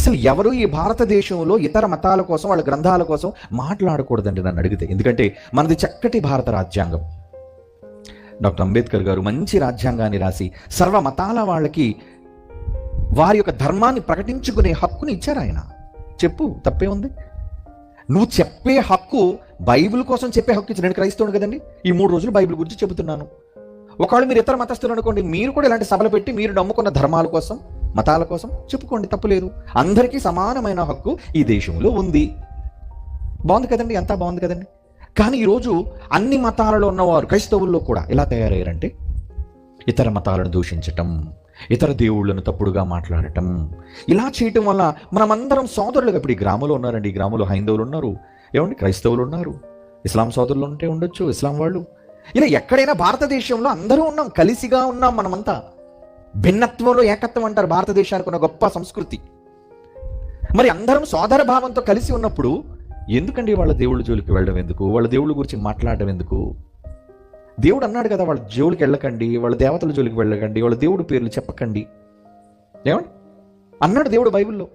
అసలు ఎవరు ఈ భారతదేశంలో ఇతర మతాల కోసం వాళ్ళ గ్రంథాల కోసం మాట్లాడకూడదండి నన్ను అడిగితే. ఎందుకంటే మనది చక్కటి భారత రాజ్యాంగం. డాక్టర్ అంబేద్కర్ గారు మంచి రాజ్యాంగాన్ని రాసి సర్వ మతాల వాళ్ళకి వారి యొక్క ధర్మాన్ని ప్రకటించుకునే హక్కుని ఇచ్చారు ఆయన. చెప్పు తప్పే ఉంది. నువ్వు చెప్పే హక్కు బైబిల్ కోసం చెప్పే హక్కు ఇచ్చిన నేను క్రైస్తవుడు కదండి. ఈ మూడు రోజులు బైబిల్ గురించి చెబుతున్నాను. ఒకవేళ మీరు ఇతర మతస్థులు అనుకోండి మీరు కూడా ఇలాంటి సభలు పెట్టి మీరు నమ్ముకున్న ధర్మాల కోసం మతాల కోసం చెప్పుకోండి తప్పులేదు అందరికీ సమానమైన హక్కు ఈ దేశంలో ఉంది. బాగుంది కదండి? అంతా బాగుంది కదండి? కానీ ఈరోజు అన్ని మతాలలో ఉన్నవారు క్రైస్తవుల్లో కూడా ఎలా తయారయ్యారంటే ఇతర మతాలను దూషించటం ఇతర దేవుళ్ళను తప్పుడుగా మాట్లాడటం ఇలా చేయటం వల్ల మనమందరం సోదరులుగా ఇప్పుడు ఈ గ్రామంలో ఉన్నారండి. ఈ గ్రామంలో హైందవులు ఉన్నారు. ఏమండి? క్రైస్తవులు ఉన్నారు. ఇస్లాం సోదరులు ఉంటే ఉండొచ్చు ఇస్లాం వాళ్ళు. ఇలా ఎక్కడైనా భారతదేశంలో అందరూ ఉన్నాం కలిసిగా ఉన్నాం మనమంతా. భిన్నత్వంలో ఏకత్వం అంటారు భారతదేశానికి ఉన్న గొప్ప సంస్కృతి. మరి అందరం సోదర భావంతో కలిసి ఉన్నప్పుడు ఎందుకండి వాళ్ళ దేవుళ్ళ జోలికి వెళ్ళడం ఎందుకు? వాళ్ళ దేవుళ్ళ గురించి మాట్లాడడం ఎందుకు? దేవుడు అన్నాడు కదా వాళ్ళ జోలికి వెళ్ళకండి వాళ్ళ దేవతల జోలికి వెళ్ళకండి వాళ్ళ దేవుడు పేర్లు చెప్పకండి. ఏమండి? అన్నాడు దేవుడు బైబిల్లో.